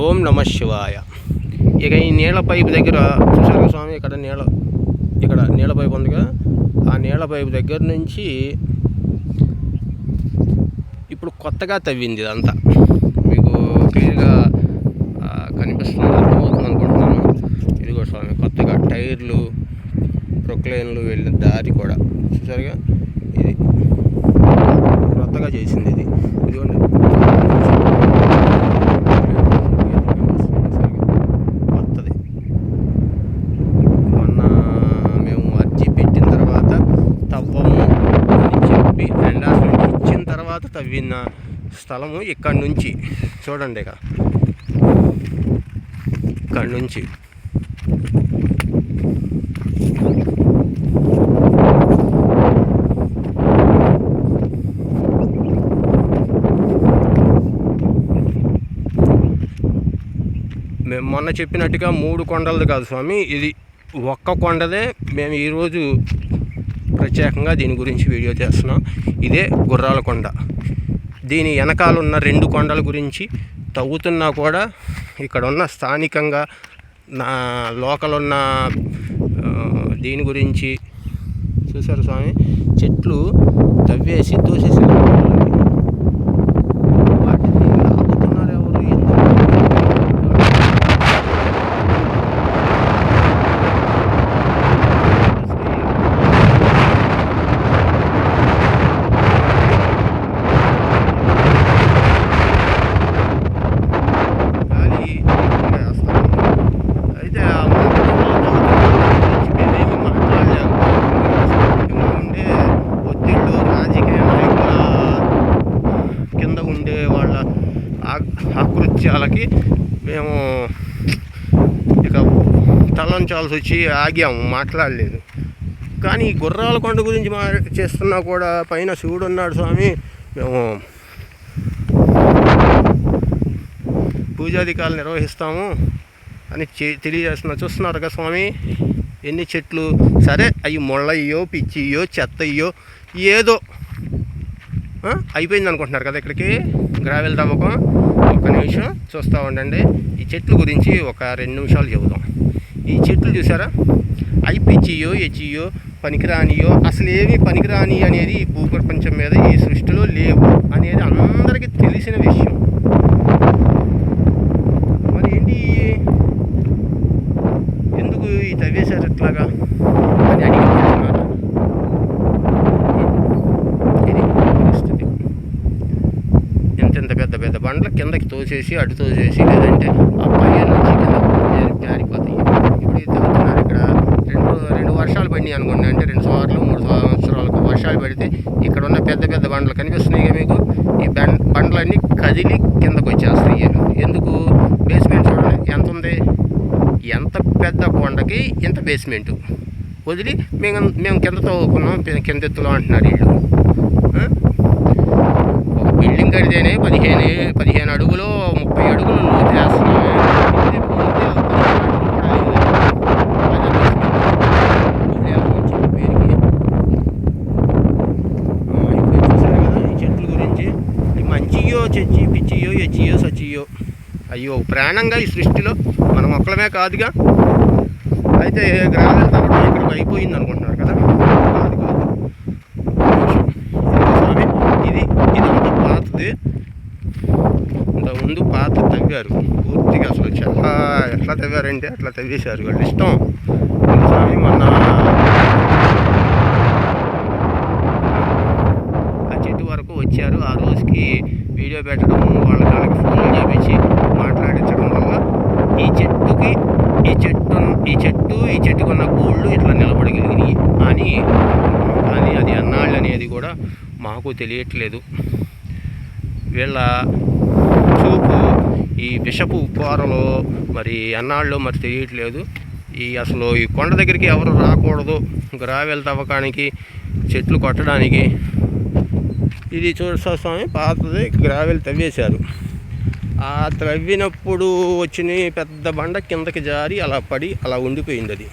ఓం నమ శివాయ. ఇక ఈ నీళ్ళ పైపు దగ్గర చూసారు స్వామి ఇక్కడ నీళ్ళ ఇక్కడ నీళ్ళ పైపు ఉందిగా. ఆ నీళ్ళ పైపు దగ్గర నుంచి ఇప్పుడు కొత్తగా తవ్వింది ఇదంతా. మీకు క్లియర్గా కనిపిస్తుంది అర్థమవుతుంది అనుకుంటున్నాను. ఇదిగో స్వామి కొత్తగా టైర్లు ప్రొక్లైన్లు వెళ్ళిన దారి కూడా. చూసారుగా ఇది కొత్తగా చేసింది ఇది. ఇదిగోండి కొత్తది మొన్న మేము అర్జీ పెట్టిన తర్వాత తవ్వము అని చెప్పి ఎండార్స్మెంట్ ఇచ్చిన తర్వాత తవ్విన స్థలము ఇక్కడ నుంచి. చూడండి ఇక. ఇక్కడ నుంచి. మేము మొన్న చెప్పినట్టుగా మూడు కొండలది కాదు స్వామి. ఇది ఒక్క కొండదే. మేము ఈరోజు ప్రత్యేకంగా దీని గురించి వీడియో చేస్తున్నాం. ఇదే గుర్రాల కొండ. దీని వెనకాల ఉన్న రెండు కొండల గురించి తవ్వుతున్నా కూడా ఇక్కడ ఉన్న స్థానికంగా నా లోకల్ ఉన్న దీని గురించి చూసారు స్వామి? చెట్లు తవ్వేసి తోసేసారు వాటిని ఆపుతున్నారు ఎవరు ఎందుకు గాలి వేస్తాం. అయితే ఆ మూడు గురించి మేమేమీ మాట్లాడలేకపోయాం. స్థానికంగా ఉండే ఒత్తిళ్ళు రాజకీయ నాయకుల కింద ఉండే వాళ్ళ ఆ- వాళ్ళకి మేము ఇక తలంచాల్సి వచ్చి ఆగాము మాట్లాడలేదు. కానీ గుర్రాల కొండ గురించి మా చేస్తున్నా కూడా పైన శివుడు ఉన్నాడు స్వామి. మేము పూజాధికారులు నిర్వహిస్తాము అని తెలియజేస్తున్నా. చూస్తున్నారు కదా స్వామి? ఎన్ని చెట్లు? సరే అవి ముళ్ళయ్యో పిచ్చియ్యో చెత్తయ్యో ఏదో అయిపోయింది అనుకుంటున్నారు కదా ఇక్కడికి? గ్రావెల్ తవ్వకం ఒక్క నిమిషం చూస్తూ ఉండండి. ఈ చెట్ల గురించి ఒక రెండు నిమిషాలు చెబుదాం. ఈ చెట్లు చూసారా? అవి పిచ్చియో ఎచ్చియో పనికిరానియో అసలు ఏమి పనికిరాని అనేది ఈ భూప్రపంచం మీద ఈ సృష్టిలో లేవు అనేది అందరికీ తెలిసిన విషయం మరి ఏంటి ఎందుకు ఈ తవ్వేశారు ఇట్లాగా అని అడిగి ఇది పరిస్థితి ఇంత ఇంత పెద్ద బండ్ల కిందకి తోసేసి అటు తోసేసి లేదంటే ఆ పైన నుంచి కింద జారిపోతాయి. ఇప్పుడు తగ్గుతున్నారు ఇక్కడ రెండు రెండు వర్షాలు పడినాయి అనుకోండి. అంటే రెండు సార్లు మూడు సంవత్సరాలకు వర్షాలు పడితే ఇక్కడ ఉన్న పెద్ద పెద్ద బండ్లు కనిపిస్తున్నాయి మీకు? ఈ బండ్ బండ్లన్నీ కదిలి కిందకు వచ్చేస్తాయి ఎందుకు? బేస్మెంట్ చూడండి. ఎంత ఉంది? ఎంత పెద్ద కొండకి ఇంత బేస్మెంట్. వదిలి మేము మేము కింద తవ్వుకున్నాం కింద- కింద ఎత్తులో అంటున్నారు వీళ్ళు. కడితేనే పదిహేను పదిహేను అడుగులు ముప్పై అడుగులు లోతు పిచ్చియో ఎచ్చియో సచ్చియో. అయ్యో ప్రాణంగా ఈ సృష్టిలో మనం ఒక్కలమే కాదుగా. అయితే గ్రామాలు తవ్వడం ఇక్కడికి అయిపోయింది అనుకుంటున్నారు కాదు స్వామి ఇది ఇదంతా పాతది ఇంత ముందు పాత తవ్వారు పూర్తిగా అసలు చాలా ఎట్లా తవ్వారంటే అట్లా తవ్వేశారు వాళ్ళు. ఇష్టం. స్వామి మొన్న ఆ చెట్టు వరకు వచ్చారు. ఆ రోజుకి వీడియో పెట్టడం వాళ్ళ కాళ్ళకి ఫోన్లు చేపించి మాట్లాడించడం వల్ల ఈ చెట్టుకి ఈ చెట్టు ఈ చెట్టు ఈ చెట్టుకున్న గోళ్ళు ఇట్లా నిలబడగలిగినాయి. అని కానీ అది అన్నాళ్ళు అనేది కూడా మాకు తెలియట్లేదు. వీళ్ళ ఈ విషపు కోరలో మరి ఎన్నాళ్ళు మరి తెలియట్లేదు. ఈ అసలు ఈ కొండ దగ్గరికి ఎవరు రాకూడదు. గ్రావెల్ తవ్వకానికి చెట్లు కొట్టడానికి. ఇది చూడసా స్వామి పాతది గ్రావెల్ తవ్వేశారు. ఆ త్రవ్వినప్పుడు వచ్చిన పెద్ద బండ కిందకి జారి అలా పడి అలా ఉండిపోయింది అది.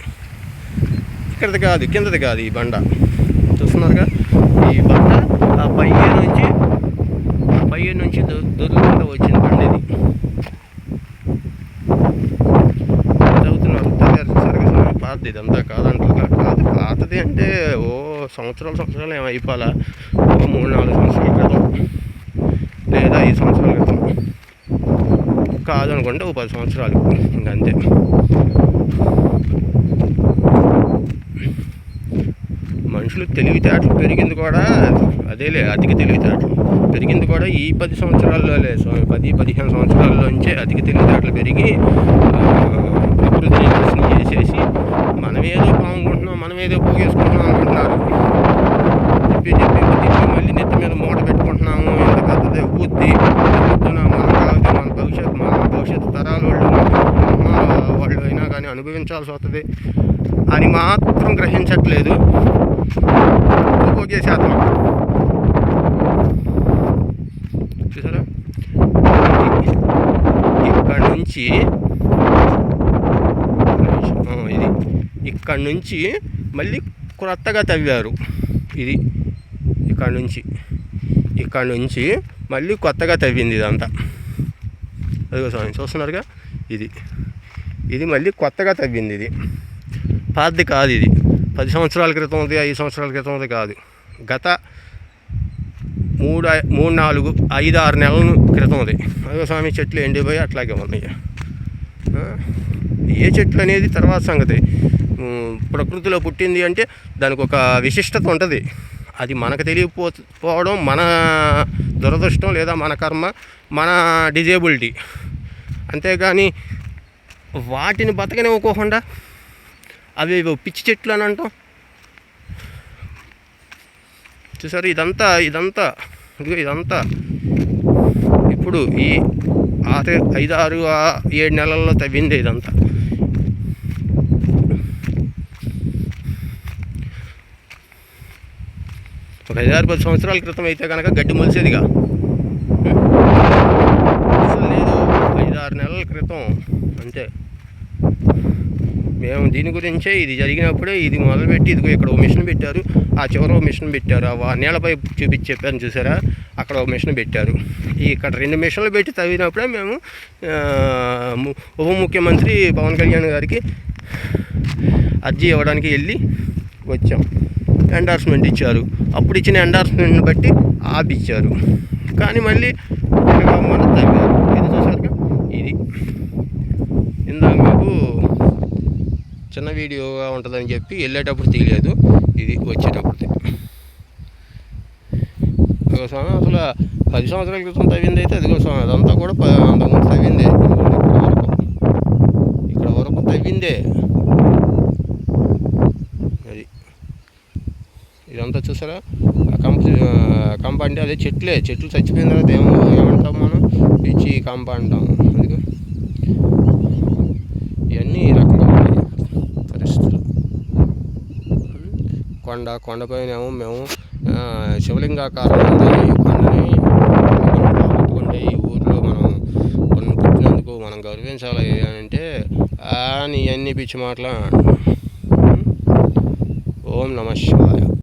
ఇక్కడది కాదు కిందది కాదు ఈ బండ. చూస్తున్నారుగా? ఈ బండ ఆ పై నుంచి బయ్య నుంచి దొరుకుతా వచ్చిన బండి ఇది. అంతా సరిగ్గా ఇదంతా కాదు పాతది అంటే ఓ సంవత్సరాలు సంవత్సరాలు ఏమైపోలా ఓ మూడు నాలుగు సంవత్సరాల క్రితం. లేదా ఐదు సంవత్సరాల క్రితం. కాదు అనుకుంటే ఓ పది సంవత్సరాలు. ఇంకంతే మనుషులు తెలివితేటలు పెరిగింది కూడా అదేలే అధిక తెలివితేటలు. పెరిగింది కూడా ఈ పది సంవత్సరాల్లోలే సో- పది పదిహేను సంవత్సరాల్లోంచే అధిక తెలివితేటలు పెరిగి అభివృద్ధి ప్రకృతిని నాశనం చేసేసి మనం ఏదో బాగుంటున్నాం మనం ఏదో పోగేసుకుంటున్నాం అనుకుంటున్నారు. చెప్పి చెప్పి తిప్పి మళ్ళీ నెత్తి మీద మూట పెట్టుకుంటున్నాము ఎంత పెద్దదే ఊద్ది మన మన భవిష్యత్తు మన భవిష్యత్తు తరాల వాళ్ళు వాళ్ళు అయినా కానీ అనుభవించాల్సి వస్తుంది అని మాత్రం గ్రహించట్లేదు. పోగేసేస్తాం చూసారా ఇక్కడ నుంచి ఇది. ఇక్కడ నుంచి మళ్ళీ క్రొత్తగా తవ్వారు. ఇది. ఇక్కడ నుంచి. ఇక్కడ నుంచి మళ్ళీ కొత్తగా తవ్వింది ఇదంతా. అదిగో స్వామి చూస్తున్నారుగా? ఇది. ఇది మళ్ళీ కొత్తగా తవ్వింది ఇది. పాతది కాదు ఇది. పది సంవత్సరాల క్రితం ఉంది ఐదు సంవత్సరాల క్రితం ఉంది కాదు. గత మూడు మూడు నాలుగు ఐదు ఆరు నెలల క్రితం ఉంది. అదిగో స్వామి చెట్లు ఎండిపోయి అట్లాగే ఉన్నాయి. ఏ చెట్లు అనేది తర్వాత సంగతి. ప్రకృతిలో పుట్టింది అంటే దానికి ఒక విశిష్టత ఉంటుంది. అది మనకు తెలియకపోవడం మన దురదృష్టం లేదా మన కర్మ మన డిజేబిలిటీ. అంతేగాని వాటిని బతకనివ్వకోకుండా అవి పిచ్చి చెట్లు అని అంటాం. చూసారు? ఇదంతా ఇదంతా ఇదంతా. ఇప్పుడు ఈ ఆరు ఐదు ఆరు ఏడు నెలల్లో తవ్వింది ఇదంతా. ఒక ఐదారు పది సంవత్సరాల క్రితం అయితే కనుక గడ్డి మొలిసేదిగా. అసలు లేదు ఐదారు నెలల క్రితం అంతే. మేము దీని గురించే ఇది జరిగినప్పుడే ఇది మొదలుపెట్టి ఇదిగో ఇక్కడ ఒక మిషన్ పెట్టారు. ఆ చివర ఒక మిషన్ పెట్టారు. ఆ నీళ్ళపై చూపించి చెప్పాను చూసారా? అక్కడ ఒక మిషన్ పెట్టారు. ఇక్కడ రెండు మిషన్లు పెట్టి తవ్వినప్పుడే మేము ఉప ముఖ్యమంత్రి పవన్ కళ్యాణ్ గారికి అర్జీ ఇవ్వడానికి వెళ్ళి వచ్చాం. ఎండార్స్మెంట్ ఇచ్చారు. అప్పుడు ఇచ్చిన ఎండార్స్మెంట్ని బట్టి ఆపిచ్చారు. కానీ మళ్ళీ మన తగ్గారు ఇది చూసారుగా? ఇది. ఇందాక మీకు చిన్న వీడియోగా ఉంటుందని చెప్పి వెళ్ళేటప్పుడు తీయలేదు ఇది వచ్చేటప్పుడు అదిగో స్వామి అసలు పది సంవత్సరాల క్రితం తవ్వింది అయితే అదిగో స్వామి అదంతా కూడా అంతకుముందు తవ్విందే. ఇక్కడ వరకు ఇక్కడ వరకు తవ్విందే. అది. ఇదంతా చూసారా? ఆ కంప కంప అంటే అదే చెట్లే. చెట్లు చచ్చిపోయిన తర్వాత ఏమో ఏమంటాం మనం? పిచ్చి కంప అంటాం. అందుకే ఇవన్నీ ఈ రకంగా పరిస్థితులు. కొండ కొండపైన ఏమో మేము శివలింగాకారం ఉంది. ఈ కొండని ఈ ఊర్లో మనం కొన్ని పుట్టినందుకు మనం గౌరవించాలి అంటే అని ఇవన్నీ పిచ్చి మాటలు ఓం నమ శివాయ.